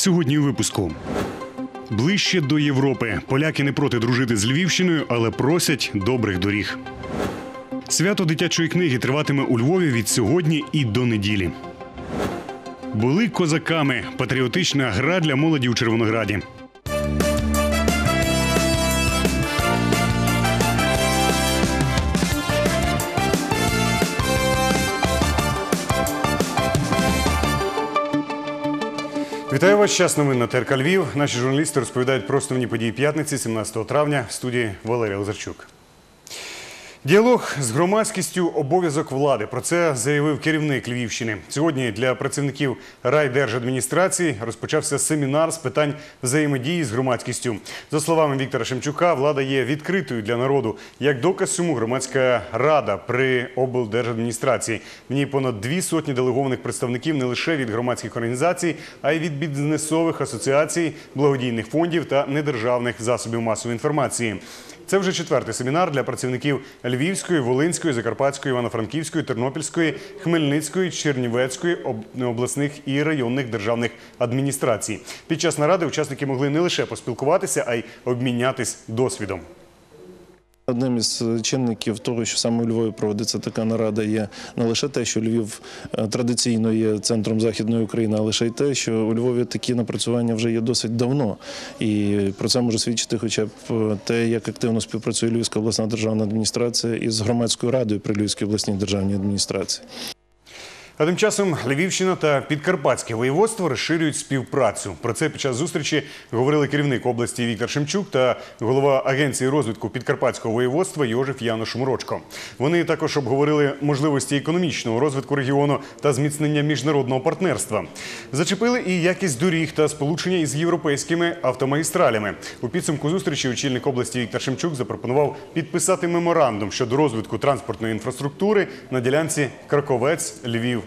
Сьогодні у випуску. Ближче до Європи. Поляки не проти дружити з Львівщиною, але просять добрих доріг. Свято дитячої книги триватиме у Львові від сьогодні і до неділі. Були козаками. Патріотична гра для молоді у Червонограді. Вітаю. Час новин на ТРК Львів. Наші журналісти розповідають про основні події п'ятниці, 17 травня. В студії Валерія Лазарчук. Діалог з громадськістю обов'язок влади. Про це заявив керівник Львівщини. Сьогодні для працівників райдержадміністрації розпочався семінар з питань взаємодії з громадськістю. За словами Віктора Шемчука, влада є відкритою для народу. Як доказ цьому громадська рада при облдержадміністрації. В ній понад дві сотні делегованих представників не лише від громадських організацій, а й від бізнесових асоціацій, благодійних фондів та недержавних засобів масової інформації. Це вже четвертий семінар для працівників Львівської, Волинської, Закарпатської, Івано-Франківської, Тернопільської, Хмельницької, Чернівецької обласних і районних державних адміністрацій. Під час наради учасники могли не лише поспілкуватися, а й обмінятись досвідом. Одним із е, чинників того, що саме у Львові проводиться така нарада, є не лише те, що Львів е, традиційно є центром західної України, а лише й те, що у Львові такі напрацювання вже є досить давно. І про це може свідчити хоча б е, те, як активно співпрацює Львівська обласна державна адміністрація із громадською радою при Львівській обласній державній адміністрації. А тим часом Львівщина та Підкарпатське воєводство розширюють співпрацю. Про це під час зустрічі говорили керівник області Віктор Шемчук та голова агенції розвитку Підкарпатського воєводства Йожиф Януш Мурочко. Вони також обговорили можливості економічного розвитку регіону та зміцнення міжнародного партнерства. Зачепили і якість доріг та сполучення із європейськими автомагістралями. У підсумку зустрічі очільник області Віктор Шемчук запропонував підписати меморандум щодо розвитку транспортної інфраструктури на ділянці Краковець Львів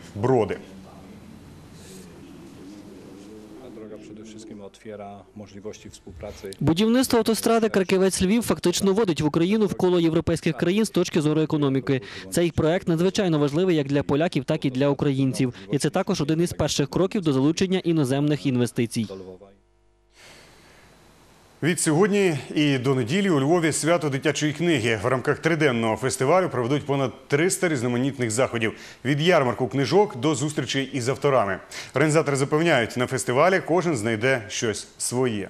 Współpracy Будівництво автостради Краківець-Львів фактично вводить в Україну в коло європейських країн з точки зору економіки. Цей проект надзвичайно важливий як для поляків, так і для українців. І це також один із перших кроків до залучення іноземних інвестицій. Від сьогодні і до неділі у Львові свято дитячої книги. В рамках триденного фестивалю проведуть понад 300 різноманітних заходів від ярмарку книжок до зустрічей із авторами. Організатори запевняють, на фестивалі кожен знайде щось своє.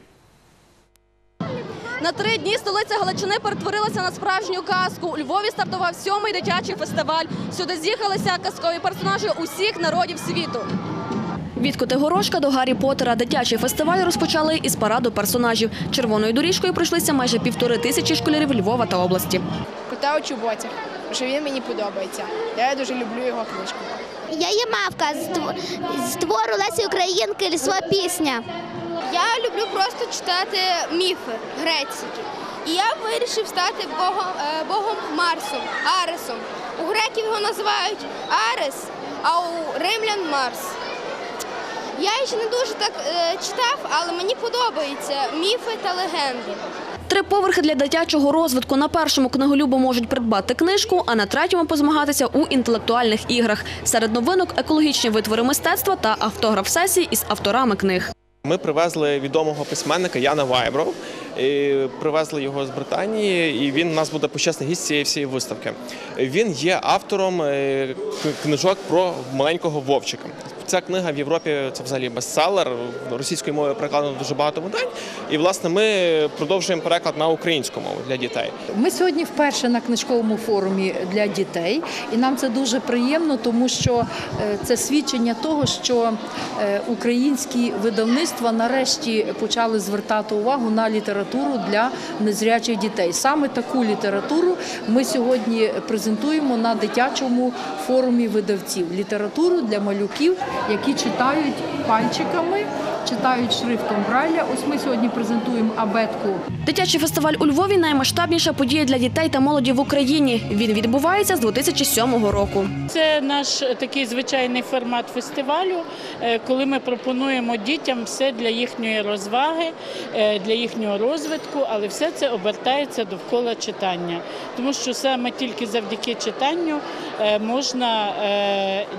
На три дні столиця Галичини перетворилася на справжню казку. У Львові стартував сьомий дитячий фестиваль. Сюди з'їхалися казкові персонажі усіх народів світу. Від Котигорошка до Гаррі Поттера дитячий фестиваль розпочали із параду персонажів. Червоною доріжкою пройшлися майже півтори тисячі школярів Львова та області. Кота у чоботях, що він мені подобається. Я дуже люблю його книжку. Я є мавка з твору Лесі Українки лісова пісня. Я люблю просто читати міфи грецькі. І я вирішив стати богом, е, богом Марсом, Аресом. У греків його називають Арес, а у римлян Марс. Я ще не дуже так е, читав, але мені подобаються міфи та легенди. Три поверхи для дитячого розвитку. На першому книголюбо можуть придбати книжку, а на третьому позмагатися у інтелектуальних іграх. Серед новинок екологічні витвори мистецтва та автограф сесій із авторами книг. Ми привезли відомого письменника Яна Вайбров. І привезли його з Британії, і він у нас буде почесний гість цієї всієї виставки. Він є автором е, книжок про маленького вовчика. Ця книга в Європі це взагалі бестселер. Російською мовою перекладено дуже багато видань. І власне ми продовжуємо переклад на українську мову для дітей. Ми сьогодні вперше на книжковому форумі для дітей, і нам це дуже приємно, тому що е, це свідчення того, що е, українські видавництва нарешті почали звертати увагу на літературу для незрячих дітей. Саме таку літературу ми сьогодні презентуємо на дитячому форумі видавців. Літературу для малюків, які читають пальчиками, читають шрифтом Брайля. Ось ми сьогодні презентуємо абетку Дитячий фестиваль у Львові наймасштабніша подія для дітей та молоді в Україні. Він відбувається з 2007 року. Це наш такий звичайний формат фестивалю, е, коли ми пропонуємо дітям все для їхньої розваги, е, для їхнього розвитку, але все це обертається довкола читання. Тому що саме тільки завдяки читанню е, можна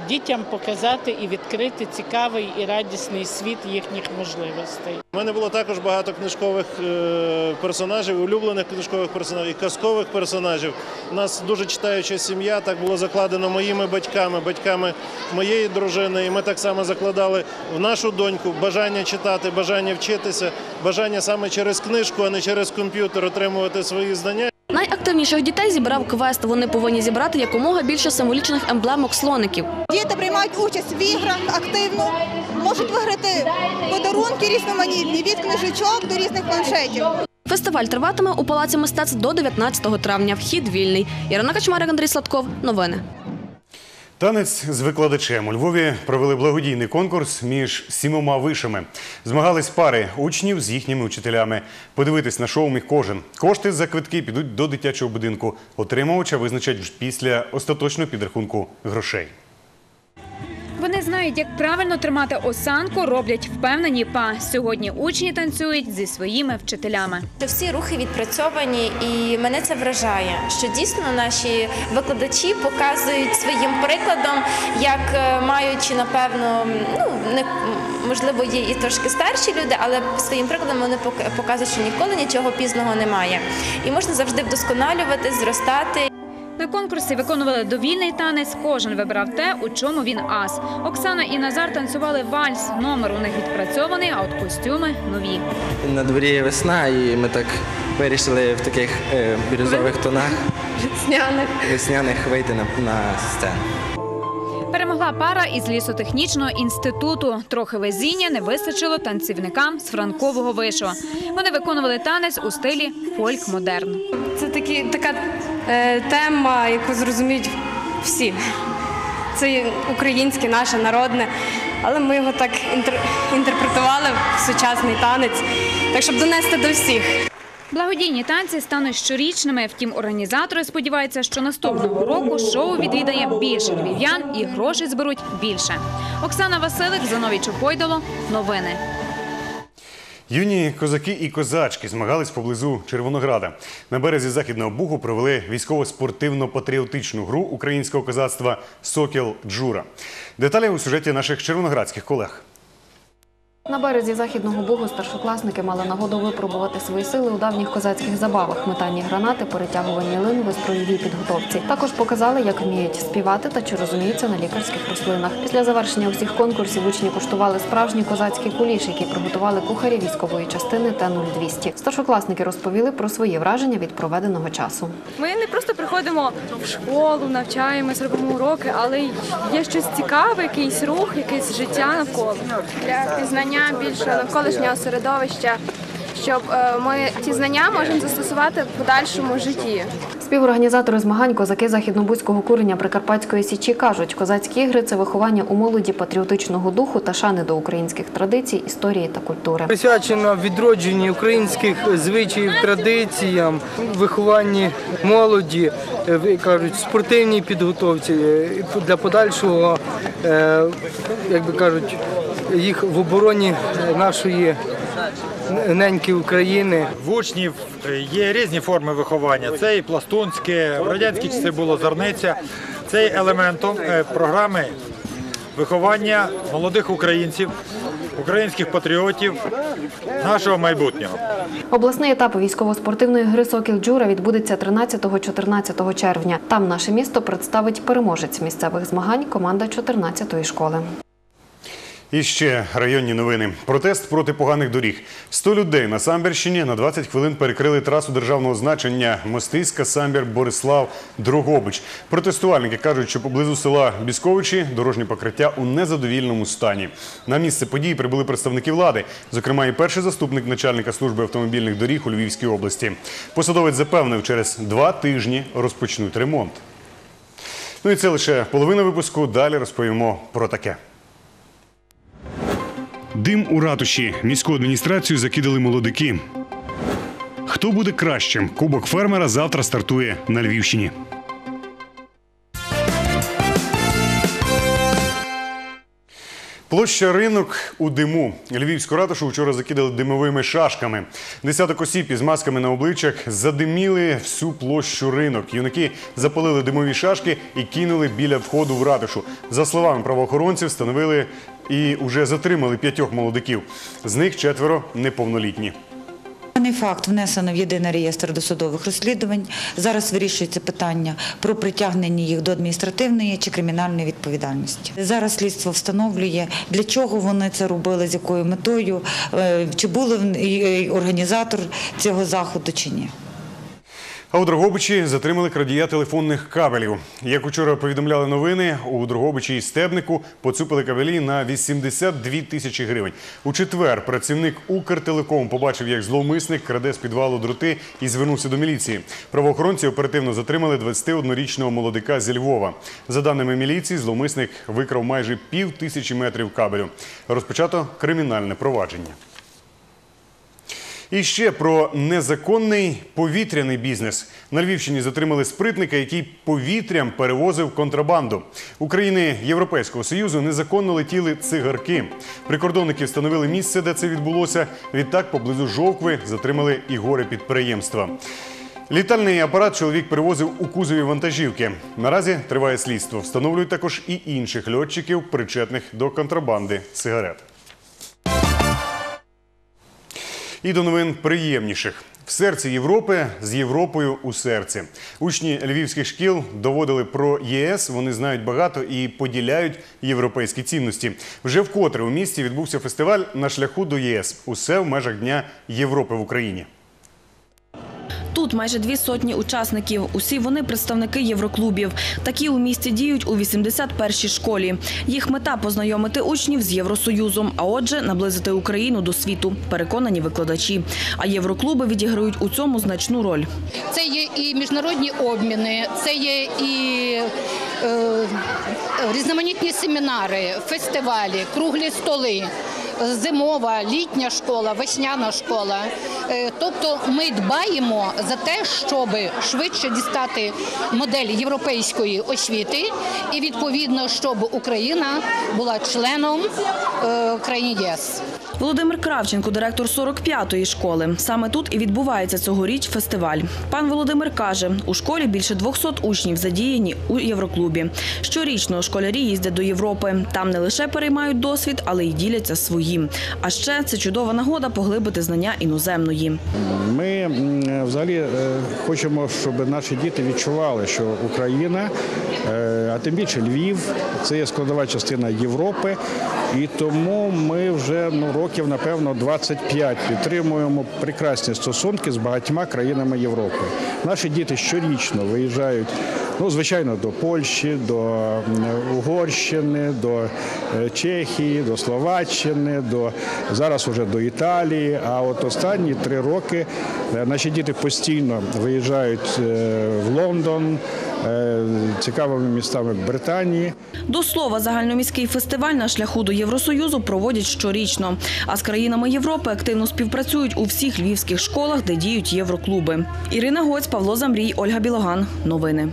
дітям показати і відкрити цікавий і радісний світ їхніх таких можливостей. У мене було також багато книжкових е, персонажів, улюблених книжкових персонажів і казкових персонажів. У нас дуже читаюча сім'я. Так було закладено моїми батьками, батьками моєї дружини. І ми так само закладали в нашу доньку бажання читати, бажання вчитися, бажання саме через книжку, а не через комп'ютер отримувати свої знання. Найактивніших дітей зібрав квест. Вони повинні зібрати якомога більше символічних емблемок слоників. Діти приймають участь в іграх активно, можуть виграти подарунки різноманітні від книжечок до різних планшетів. Фестиваль триватиме у Палаці мистецтв до 19 травня. Вхід вільний. Ірина Качмарик, Андрій Сладков. Новини. Танець з викладачем у Львові провели благодійний конкурс між сімома вишами. Змагались пари учнів з їхніми учителями. Подивитись на шоу міг кожен. Кошти за квитки підуть до дитячого будинку. Отримувача визначать після остаточного підрахунку грошей. Вони знають, як правильно тримати осанку, роблять впевнені па. Сьогодні учні танцюють зі своїми вчителями. Всі рухи відпрацьовані, і мене це вражає, що дійсно наші викладачі показують своїм прикладом, як е, маючи напевно, ну не можливо, є і трошки старші люди, але своїм прикладом вони пок- показують, що ніколи нічого пізного немає, і можна завжди вдосконалювати, зростати. На конкурсі виконували довільний танець. Кожен вибрав те, у чому він ас. Оксана і Назар танцювали вальс. Номер у них відпрацьований, а от костюми нові. На дворі весна, і ми так вирішили в таких е, бірюзових тонах Весняних. весняних вийти на, на сцену. Перемогла пара із лісотехнічного інституту. Трохи везіння не вистачило танцівникам з франкового вишу. Вони виконували танець у стилі фольк-модерн. Це такі, така тема, яку зрозуміють всі. Це українське, наше народне, але ми його так інтер- інтерпретували в сучасний танець, так щоб донести до всіх. Благодійні танці стануть щорічними. Втім, організатори сподіваються, що наступного року шоу відвідає більше львів'ян і грошей зберуть більше. Оксана Василик, Зановій Чопойдоло. Новини. Юні козаки і козачки змагались поблизу Червонограда. На березі Західного Бугу провели військово-спортивно-патріотичну гру українського козацтва Сокіл Джура. Деталі у сюжеті наших червоноградських колег. На березі західного бугу старшокласники мали нагоду випробувати свої сили у давніх козацьких забавах, метанні гранати, перетягуванні лин, вистроєвій підготовці. Також показали, як вміють співати та чи розуміються на лікарських рослинах. Після завершення усіх конкурсів учні куштували справжні козацькі куліш, які приготували кухарі військової частини Т-0200. Старшокласники розповіли про свої враження від проведеного часу. Ми не просто приходимо в школу, навчаємось, робимо уроки, але є щось цікаве, якийсь рух, якесь життя навколо. Для пізнання більше навколишнього середовища, щоб е, ми ті знання можемо застосувати в подальшому житті. Співорганізатори змагань козаки західнобузького курення Прикарпатської січі кажуть, козацькі ігри це виховання у молоді патріотичного духу та шани до українських традицій, історії та культури. Присвячено відродженні українських звичаїв, традиціям, вихованні молоді, е, кажуть, спортивній підготовці е, для подальшого, як би кажуть, їх в обороні е, нашої неньки України. В учнів є різні форми виховання. Це і пластунське, в радянські часи було зерниця. Це є елементом е, програми виховання молодих українців, українських патріотів, нашого майбутнього. Обласний етап військово-спортивної гри Сокіл Джура відбудеться 13-14 червня. Там наше місто представить переможець місцевих змагань команда 14-ї школи. І ще районні новини. Протест проти поганих доріг. 100 людей на Самбірщині на 20 хвилин перекрили трасу державного значення Мостиська, Самбір, Борислав, Дрогобич. Протестувальники кажуть, що поблизу села Бісковичі дорожнє покриття у незадовільному стані. На місце події прибули представники влади, зокрема і перший заступник начальника служби автомобільних доріг у Львівській області. Посадовець запевнив, через два тижні розпочнуть ремонт. Ну і це лише половина випуску. Далі розповімо про таке. Дим у ратуші. Міську адміністрацію закидали молодики. Хто буде кращим? Кубок фермера завтра стартує на Львівщині. Площа ринок у диму. Львівську ратушу вчора закидали димовими шашками. Десяток осіб із масками на обличчях задиміли всю площу ринок. Юнаки запалили димові шашки і кинули біля входу в ратушу. За словами правоохоронців, встановили і вже затримали п'ятьох молодиків. З них четверо неповнолітні. Даний факт внесено в єдиний реєстр досудових розслідувань. Зараз вирішується питання про притягнення їх до адміністративної чи кримінальної відповідальності. Зараз слідство встановлює, для чого вони це робили, з якою метою, е, чи був організатор цього заходу чи ні. А у Дрогобичі затримали крадія телефонних кабелів. Як учора повідомляли новини, у Дрогобичі і Стебнику поцупили кабелі на 82 тисячі гривень. У четвер працівник Укртелеком побачив, як зловмисник краде з підвалу дроти і звернувся до міліції. Правоохоронці оперативно затримали 21-річного молодика зі Львова. За даними міліції, зловмисник викрав майже пів тисячі метрів кабелю. Розпочато кримінальне провадження. І ще про незаконний повітряний бізнес. На Львівщині затримали спритника, який повітрям перевозив контрабанду. У країни Європейського Союзу незаконно летіли цигарки. Прикордонники встановили місце, де це відбулося. Відтак, поблизу Жовкви затримали і гори підприємства. Літальний апарат чоловік перевозив у кузові вантажівки. Наразі триває слідство. Встановлюють також і інших льотчиків, причетних до контрабанди сигарет. І до новин приємніших. В серці Європи з Європою у серці. Учні львівських шкіл доводили про ЄС. Вони знають багато і поділяють європейські цінності. Вже вкотре у місті відбувся фестиваль на шляху до єС. Усе в межах Дня Європи в Україні. Тут майже дві сотні учасників. Усі вони представники євроклубів. Такі у місті діють у 81-й школі. Їх мета познайомити учнів з Євросоюзом, а отже, наблизити Україну до світу. Переконані викладачі. А євроклуби відіграють у цьому значну роль. Це є і міжнародні обміни, це є і е, різноманітні семінари, фестивалі, круглі столи. Зимова, літня школа, весняна школа. Е, Тобто ми дбаємо за те, щоб швидше дістати модель європейської освіти і відповідно, щоб Україна була членом е, країн ЄС. Володимир Кравченко, директор 45-ї школи. Саме тут і відбувається цьогоріч фестиваль. Пан Володимир каже, у школі більше 200 учнів задіяні у Євроклубі. Щорічно школярі їздять до Європи. Там не лише переймають досвід, але й діляться своїм. А ще це чудова нагода поглибити знання іноземної. Ми взагалі е, хочемо, щоб наші діти відчували, що Україна, е, а тим більше Львів, це є складова частина Європи. І тому ми вже ну, років, напевно, 25 підтримуємо прекрасні стосунки з багатьма країнами Європи. Наші діти щорічно виїжджають, ну, звичайно, до Польщі, до Угорщини, до е, Чехії, до Словаччини, до зараз уже до Італії. А от останні три роки е, наші діти постійно виїжджають е, в Лондон, цікавими містами Британії. До слова, загальноміський фестиваль на шляху до Євросоюзу проводять щорічно. А з країнами Європи активно співпрацюють у всіх львівських школах, де діють євроклуби. Ірина Гоць, Павло Замрій, Ольга Білоган. Новини.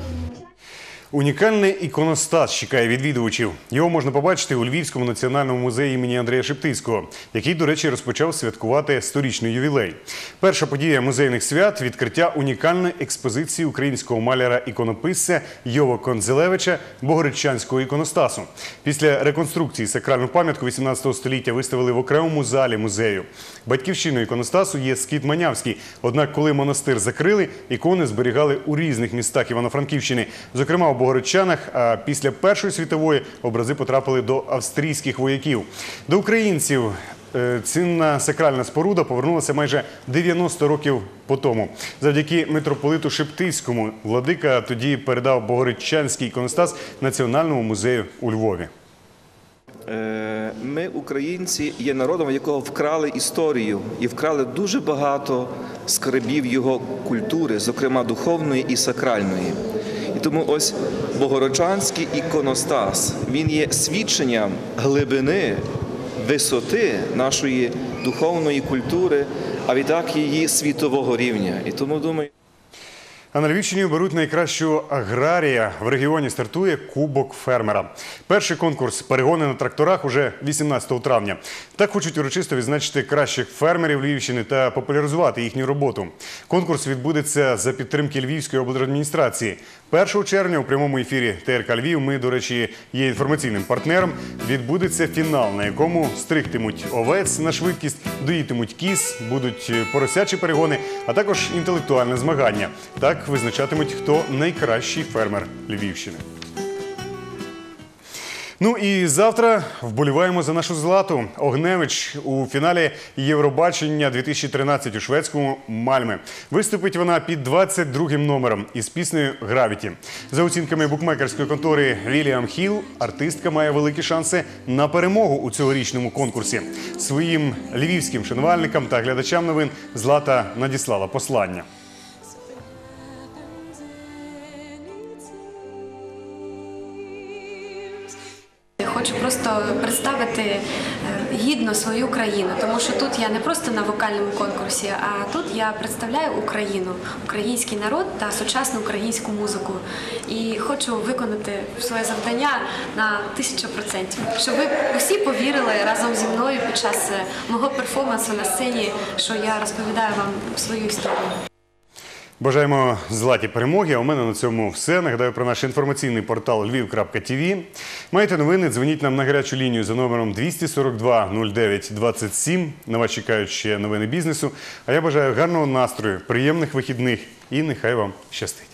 Унікальний іконостас чекає відвідувачів. Його можна побачити у Львівському національному музеї імені Андрія Шептицького, який, до речі, розпочав святкувати сторічний ювілей. Перша подія музейних свят відкриття унікальної експозиції українського маляра-іконописця Йова Конзелевича Богородчанського іконостасу. Після реконструкції сакральну пам'ятку 18 століття виставили в окремому залі музею. Батьківщиною іконостасу є Скіт Манявський. Однак, коли монастир закрили, ікони зберігали у різних містах Івано-Франківщини, зокрема у Богородчанах. А після Першої світової образи потрапили до австрійських вояків. До українців е, цінна сакральна споруда повернулася майже 90 років по тому. Завдяки митрополиту Шептицькому владика тоді передав Богородчанський іконостас Національному музею у Львові. Е, Ми, українці, є народом, якого вкрали історію і вкрали дуже багато скарбів його культури, зокрема духовної і сакральної. І тому ось Богородчанський іконостас він є свідченням глибини, висоти нашої духовної культури, а відтак її світового рівня. І тому думаю. А на Львівщині беруть найкращого аграрія. В регіоні стартує Кубок фермера. Перший конкурс перегони на тракторах уже 18 травня. Так хочуть урочисто відзначити кращих фермерів Львівщини та популяризувати їхню роботу. Конкурс відбудеться за підтримки Львівської облдержадміністрації. 1 червня у прямому ефірі ТРК Львів ми, до речі, є інформаційним партнером. Відбудеться фінал, на якому стригтимуть овець на швидкість, доїтимуть кіз, будуть поросячі перегони, а також інтелектуальне змагання. Так визначатимуть, хто найкращий фермер Львівщини. Ну і завтра вболіваємо за нашу злату. Огневич у фіналі Євробачення 2013 у шведському Мальме. Виступить вона під 22-м номером із піснею Гравіті. За оцінками букмекерської контори Вільям Хіл, артистка має великі шанси на перемогу у цьогорічному конкурсі. Своїм львівським шанувальникам та глядачам новин Злата надіслала послання. Свою країну, тому що тут я не просто на вокальному конкурсі, а тут я представляю Україну, український народ та сучасну українську музику. І хочу виконати своє завдання на тисячу процентів, щоб ви усі повірили разом зі мною під час е, мого перформансу на сцені, що я розповідаю вам свою історію. Бажаємо златі перемоги. А у мене на цьому все. Нагадаю про наш інформаційний портал lviv.tv. Маєте новини? Дзвоніть нам на гарячу лінію за номером 242 09 27. На вас чекають ще новини бізнесу. А я бажаю гарного настрою, приємних вихідних і нехай вам щастить.